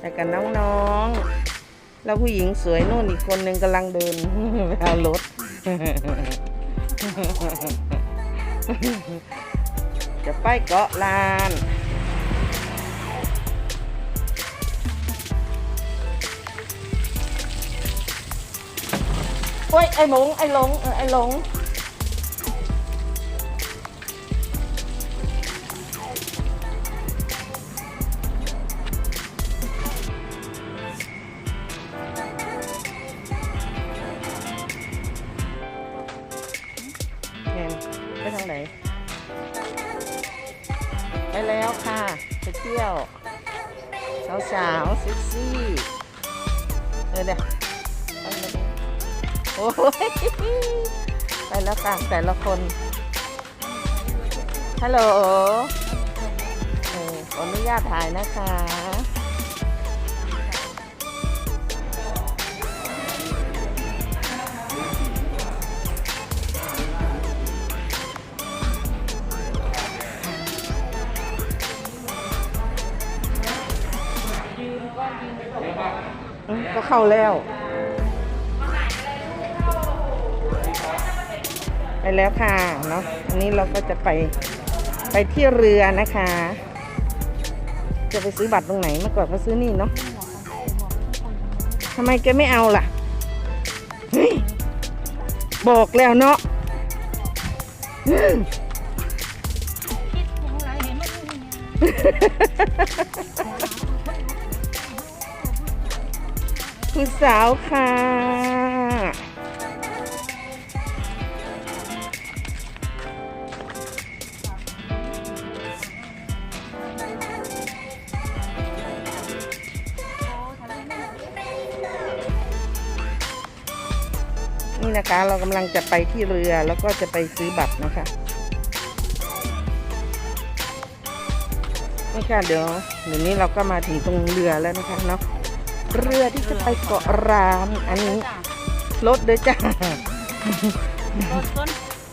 แต่กับน้องๆ แล้วผู้หญิงสวยนู่นอีกคนนึงกำลังเดินไปเอารถ จะไปเกาะลานโอ้ยไอ้หลงไอ้หลงไอ้หลง ทางไหน ไปแล้วค่ะไปเที่ยว สาวสาวเซ็กซี่เออเดี๋ยวโอ้ยไปแล้วค่ะแต่ละคน ฮัลโหลขออนุญาตถ่ายนะคะ ก็เข้าแล้ว ไปแล้วค่ะเนาะอันนี้เราก็จะไปไปที่เรือนะคะ จะไปซื้อบัตรตรงไหนเมื่อก่อนก็ซื้อนี่เนาะทำไมแกไม่เอาล่ะบอกแล้วเนาะอืม คุณสาวค่ะ นี่นะคะเรากำลังจะไปที่เรือแล้วก็จะไปซื้อบัตรนะคะนี่ค่ะเดี๋ยวเดี๋ยวนี้เราก็มาถึงตรงเรือแล้วนะคะเนาะ เรือที่จะไปเกาะร้านอันนี้รถด้วยจ้ารถต้น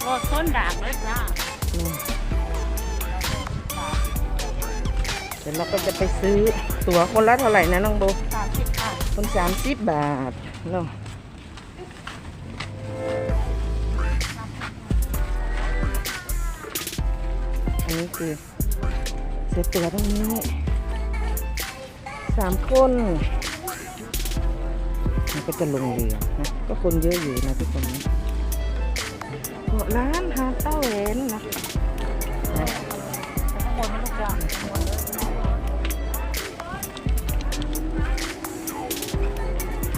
รถต้นด่างเลยจ้าอืมเดี๋ยวเราก็จะไปซื้อตั๋วคนละเท่าไหร่นะน้องโบสามสิบค่ะคนสามสิบบาทเนาะอันนี้คือเสียตัวตรงนี้สามคน มันก็จะลงเรือนะก็คนเยอะอยู่นะทุกคนนะเกาะร้านหาเต้าเหวนนะ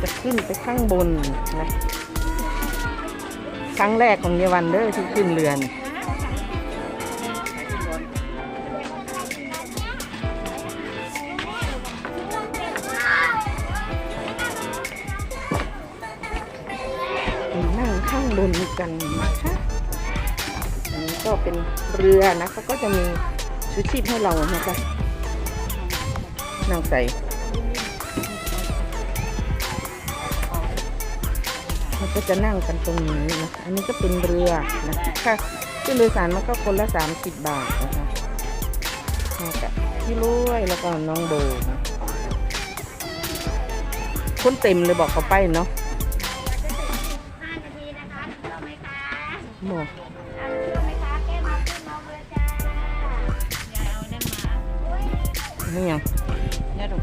จะขึ้นไปข้างบนนะครั้งแรกของเยาวันเด้อที่ขึ้นเรือน บนกันนะคะอันนี้ก็เป็นเรือนะเขาก็จะมีชูชีพให้เรานะคะนั่งใส่เราก็จะนั่งกันตรงนี้นะอันนี้ก็เป็นเรือนะค่ะขึ้นโดยสารมันก็คนละ 30 บาทนะคะมากับพี่ลุยแล้วก็น้องโบนะคนเต็มเลยบอกเขาไปเนาะ หมคะแก้มาขึ้นมาเลยจ้ายายเอาเนี่ยมานี่ยังเนี่ยดู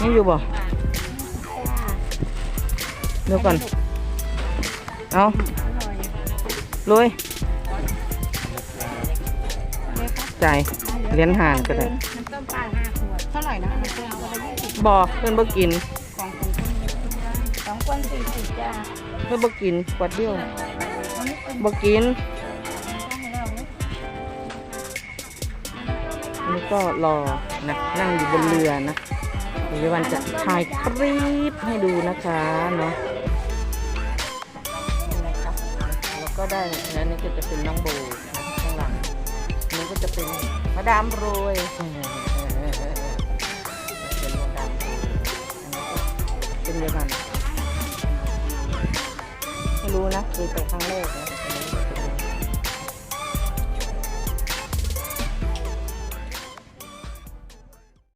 นี่อยู่บอกเดี๋ยวก่อน เอาร่อยลุยจ่ายเหรียญห่านก็ได้ น้ำต้มปลาห้าขวด เท่าไหร่นะบอกเพื่อนบ่กิน สองคนสี่สิบจ้าเพื่อนบ่กินกวดเดียวบ่กินอันนี้ก็รอนะนั่งอยู่บนเรือนะเดี๋ยววันจะถ่ายคลิปให้ดูนะคะเนาะนี่นะคะแล้วก็ได้แล้วนี่ก็จะเป็นน้องโบนะข้างหลังนี่ก็จะเป็นมาดามโรยเป็นมาดามโรยอันนี้ก็เป็นเยอรมันไม่ รู้นะเคยไปครั้งแรกนะ